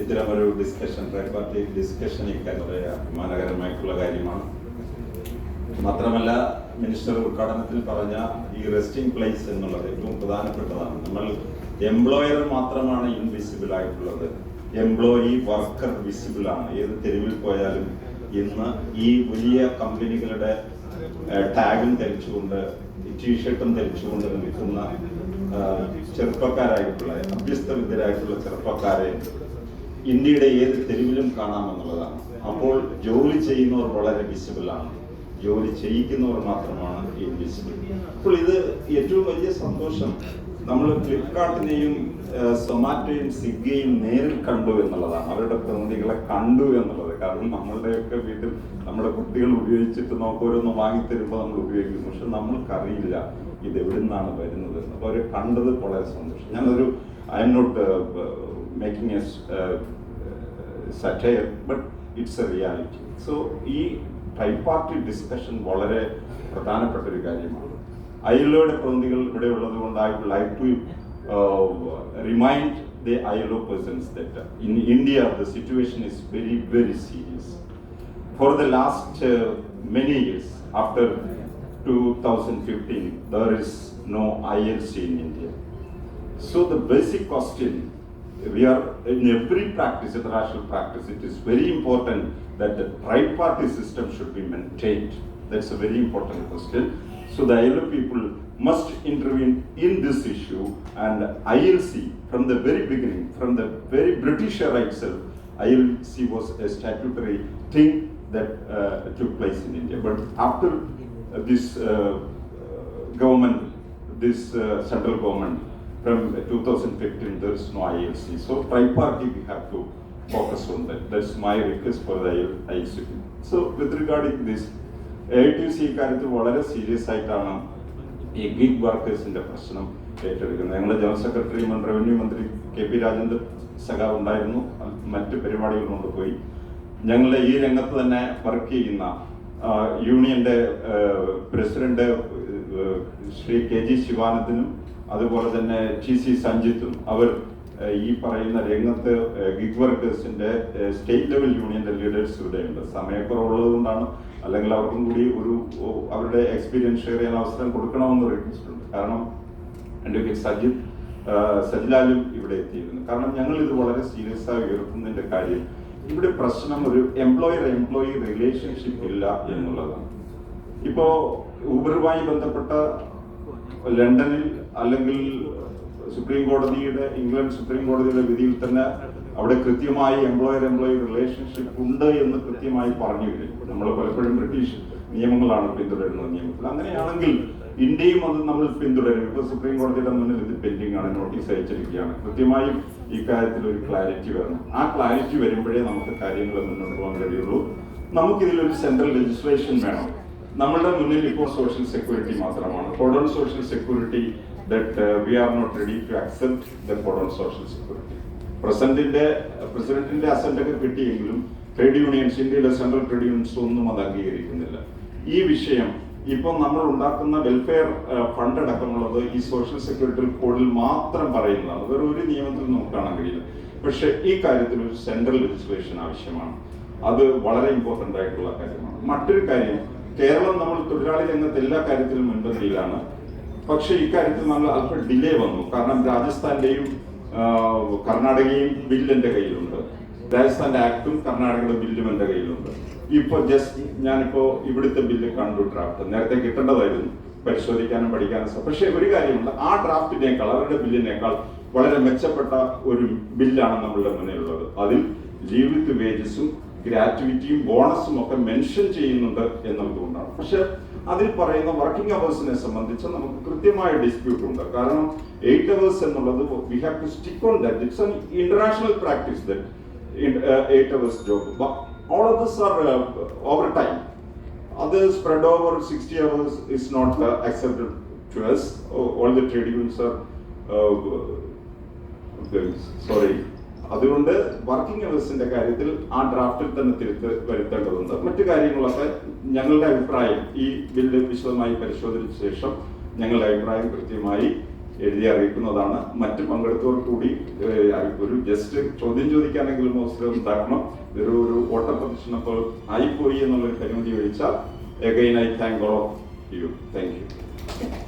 ഇത്തരമൊരു discussion party discussion വളരെ അഭിമാനകരമായിട്ടുള്ള കാര്യമാണ്. മാത്രമല്ല മിനിസ്റ്റർ ഉദ്ഘാടനത്തിൽ പറഞ്ഞ ഈ റെസ്റ്റിംഗ് പ്ലേസ് എന്നുള്ളത് ഏറ്റവും പ്രധാനപ്പെട്ടതാണ്. നമ്മൾ എംപ്ലോയർ മാത്രമാണ് ഇൻവിസിബിൾ ആയിട്ടുള്ളത്. എംപ്ലോയി വർക്കർ വിസിബിൾ ആണ്. ഏത് തെരുവിൽ പോയാലും ഇന്ന് ഈ വലിയ കമ്പനികളുടെ ടാഗും ധരിച്ചുകൊണ്ട് ടീഷർട്ടും ധരിച്ചുകൊണ്ട് നിൽക്കുന്ന ചെറുപ്പക്കാരായിട്ടുള്ള അഭ്യസ്തവിദ്യരായിട്ടുള്ള ചെറുപ്പക്കാരെ ഇന്ത്യയുടെ ഏത് തെരുവിലും കാണാമെന്നുള്ളതാണ്. അപ്പോൾ ജോലി ചെയ്യുന്നവർ വളരെ വിസിബിൾ ആണ്. ജോലി ചെയ്യിക്കുന്നവർ മാത്രമാണ് ഇൻവിസിബിൾ അപ്പോൾ ഇത് ഏറ്റവും വലിയ സന്തോഷം. നമ്മൾ ഫ്ലിപ്കാർട്ടിനെയും സൊമാറ്റോയും സ്വിഗ്ഗിയും നേരിൽ കണ്ടു എന്നുള്ളതാണ്. അവരുടെ പ്രതിനിധികളെ കണ്ടു എന്നുള്ളത്. കാരണം നമ്മളുടെയൊക്കെ വീട്ടിൽ നമ്മുടെ കുട്ടികൾ ഉപയോഗിച്ചിട്ട് നമുക്ക് ഓരോന്ന് വാങ്ങിത്തരുമ്പോൾ നമ്മൾ ഉപയോഗിക്കുന്നു പക്ഷെ നമ്മൾക്കറിയില്ല ഇത് എവിടെ നിന്നാണ് വരുന്നത്. അപ്പോൾ അവരെ കണ്ടത് വളരെ സന്തോഷം. ഞാനൊരു I'm not making a satire but it's a reality so ഈ ട്രൈപാർട്ടി ഡിസ്കഷൻ വളരെ പ്രധാനപ്പെട്ട ഒരു കാര്യമാണ്. ഐഎൽഒയുടെ പ്രതിനിധികൾ ഇവിടെ ഉള്ളത് കൊണ്ട് I would like to remind the ILO persons that in India the situation is very very serious for the last uh, many years after 2015 there is no ILC in India. So the basic question we are in every practice, international practice, it is very important that the triparty system should be maintained. That's a very important question. So the ILO people must intervene in this issue and ILC from the very beginning, from the very British era itself, ILC was a statutory thing that uh, took place in India. But after this uh, government, this uh, central government, from 2015, there is no ILC. So triparty, we have to focus on that. That's my request for the ILC. So with regarding this, ടി ഇക്കാര്യത്തിൽ വളരെ serious ആയിട്ടാണ് ഈ gig വർക്കേഴ്സിന്റെ പ്രശ്നം ഏറ്റെടുക്കുന്നത് ഞങ്ങളുടെ general secretary revenue മന്ത്രി K P Rajendra സഖാവ് ഉണ്ടായിരുന്നു മറ്റ് പരിപാടികൾ കൊണ്ടുപോയി ഞങ്ങളുടെ ഈ രംഗത്ത് തന്നെ വർക്ക് ചെയ്യുന്ന യൂണിയന്റെ പ്രസിഡന്റ് ശ്രീ കെ ജി ശിവാനന്ദനും അതുപോലെ തന്നെ ടി സി സഞ്ജിത്തും അവർ ഈ പറയുന്ന രംഗത്ത് ഗിഗ് വർക്കേഴ്സിന്റെ സ്റ്റേറ്റ് ലെവൽ യൂണിയന്റെ ലീഡേഴ്സ് ഇവിടെയുണ്ട്. സമയക്കുറവുള്ളത് കൊണ്ടാണ് അല്ലെങ്കിൽ അവർക്കും കൂടി ഒരു അവരുടെ എക്സ്പീരിയൻസ് ഷെയർ ചെയ്യാൻ അവസരം കൊടുക്കണമെന്ന് റിക്വസ്റ്റ് ഉണ്ട്. കാരണം അഡ്വക്കേറ്റ് സജിത് സജിലാലും ഇവിടെ എത്തിയിരുന്നു. കാരണം ഞങ്ങൾ ഇത് വളരെ സീരിയസ് ആയി ഉയർത്തുന്നതിന്റെ കാര്യം ഇവിടെ പ്രശ്നം ഒരു എംപ്ലോയർ എംപ്ലോയി റിലേഷൻഷിപ്പ് ഇല്ല എന്നുള്ളതാണ്. ഇപ്പോ ഊബറുമായി ബന്ധപ്പെട്ട ലണ്ടനിൽ അല്ലെങ്കിൽ സുപ്രീം കോടതിയുടെ ഇംഗ്ലണ്ട് സുപ്രീം കോടതിയുടെ വിധിയിൽ തന്നെ അവിടെ കൃത്യമായി എംപ്ലോയർ എംപ്ലോയി റിലേഷൻഷിപ്പ് ഉണ്ട് എന്ന് കൃത്യമായി പറഞ്ഞു നമ്മൾ പലപ്പോഴും ബ്രിട്ടീഷ് നിയമങ്ങളാണ് പിന്തുടരുന്നത് നിയമത്തിൽ. അങ്ങനെയാണെങ്കിൽ ഇന്ത്യയും അത് നമ്മൾ പിന്തുടരും. ഇപ്പൊ സുപ്രീം കോടതിയുടെ മുന്നിൽ ഇത് പെൻഡിംഗ് ആണ് നോട്ടീസ് അയച്ചിരിക്കുകയാണ്. കൃത്യമായും കാര്യത്തിൽ ഒരു ക്ലാരിറ്റി വരണം. ആ ക്ലാരിറ്റി വരുമ്പോഴേ നമുക്ക് കാര്യങ്ങൾ മുന്നോട്ട് പോകാൻ കഴിയുള്ളൂ. നമുക്കിതിലൊരു സെൻട്രൽ ലെജിസ്ലേഷൻ വേണം. നമ്മളുടെ മുന്നിൽ ഇപ്പോൾ സോഷ്യൽ സെക്യൂരിറ്റി മാത്രമാണ്. Code on social security that we are not ready to accept the code on social security പ്രസിഡന്റിന്റെ പ്രസിഡന്റിന്റെ അസന്റ് ഒക്കെ കിട്ടിയെങ്കിലും ട്രേഡ് യൂണിയൻസ് ഇന്ത്യയിലെ സെൻട്രൽ ട്രേഡ് യൂണിയൻസ് ഒന്നും അത് അംഗീകരിക്കുന്നില്ല. ഈ വിഷയം ഇപ്പം നമ്മൾ ഉണ്ടാക്കുന്ന വെൽഫെയർ ഫണ്ട് അടക്കമുള്ളത് ഈ സോഷ്യൽ സെക്യൂരിറ്റി കോഡിൽ മാത്രം പറയുന്നതാണ്. വേറെ ഒരു നിയമത്തിൽ നമുക്ക് കാണാൻ കഴിയില്ല. പക്ഷെ ഈ കാര്യത്തിൽ ഒരു സെൻട്രൽ ലെജിസ്ലേഷൻ ആവശ്യമാണ്. അത് വളരെ ഇമ്പോർട്ടന്റ് ആയിട്ടുള്ള കാര്യമാണ്. മറ്റൊരു കാര്യം കേരളം നമ്മൾ തൊഴിലാളി രംഗത്ത് എല്ലാ കാര്യത്തിലും മുൻപന്തിയിലാണ്. പക്ഷേ ഇക്കാര്യത്തിൽ നമ്മൾ അല്പം ഡിലേ വന്നു. കാരണം രാജസ്ഥാന്റെയും കർണാടകയും ബില്ല് എന്റെ കയ്യിലുണ്ട്. രാജസ്ഥാന്റെ ആക്ടും കർണാടകയുടെ ബില്ലും എന്റെ കയ്യിലുണ്ട്. ഇപ്പൊ ജസ്റ്റ് ഞാനിപ്പോ ഇവിടുത്തെ ബില്ല് കണ്ടു ഡ്രാഫ്റ്റ് നേരത്തെ കിട്ടേണ്ടതായിരുന്നു. പരിശോധിക്കാനും പഠിക്കാനും പക്ഷെ ഒരു കാര്യമുണ്ട്. ആ ഡ്രാഫ്റ്റിനേക്കാൾ അവരുടെ ബില്ലിനേക്കാൾ വളരെ മെച്ചപ്പെട്ട ഒരു ബില്ലാണ് നമ്മളുടെ മുന്നിലുള്ളത്. അതിൽ വിത്ത് വേജസും ഗ്രാറ്റുവിറ്റിയും ബോണസും ഒക്കെ മെൻഷൻ ചെയ്യുന്നുണ്ട് എന്നുള്ളതുകൊണ്ടാണ്. പക്ഷെ അതിൽ പറയുന്ന വർക്കിംഗ് അവേഴ്സിനെ സംബന്ധിച്ച് നമുക്ക് കൃത്യമായ ഡിസ്പ്യൂട്ട് ഉണ്ട്. കാരണം എയ്റ്റ് അവേഴ്സ് എന്നുള്ളത് we have to stick on that it's an international practice that eight hours job all of this are over time അത് spread over 60 hours is not uh, accepted to us. The trade unions are sorry. അതുകൊണ്ട് working അവേഴ്സിന്റെ കാര്യത്തിൽ ആ ഡ്രാഫ്റ്റിൽ തന്നെ തിരുത്ത് വരുത്തേണ്ടതുണ്ട്. മറ്റു കാര്യങ്ങളൊക്കെ ഞങ്ങളുടെ അഭിപ്രായം ഈ ബില്ല് വിശദമായി പരിശോധിച്ച ശേഷം ഞങ്ങളുടെ അഭിപ്രായം കൃത്യമായി എഴുതി അറിയിക്കുന്നതാണ്. മറ്റ് പങ്കെടുത്തവർ കൂടി ഒരു ജസ്റ്റ് ചോദ്യം ചോദിക്കാനെങ്കിലും അവസരം ഉണ്ടാക്കണം ഒരു ഒരു ഓട്ടപ്രദർശനം അപ്പോൾ ആയിപ്പോയി എന്നുള്ളൊരു പരിമിതി ഒഴിച്ചാൽ again I thank all of you thank you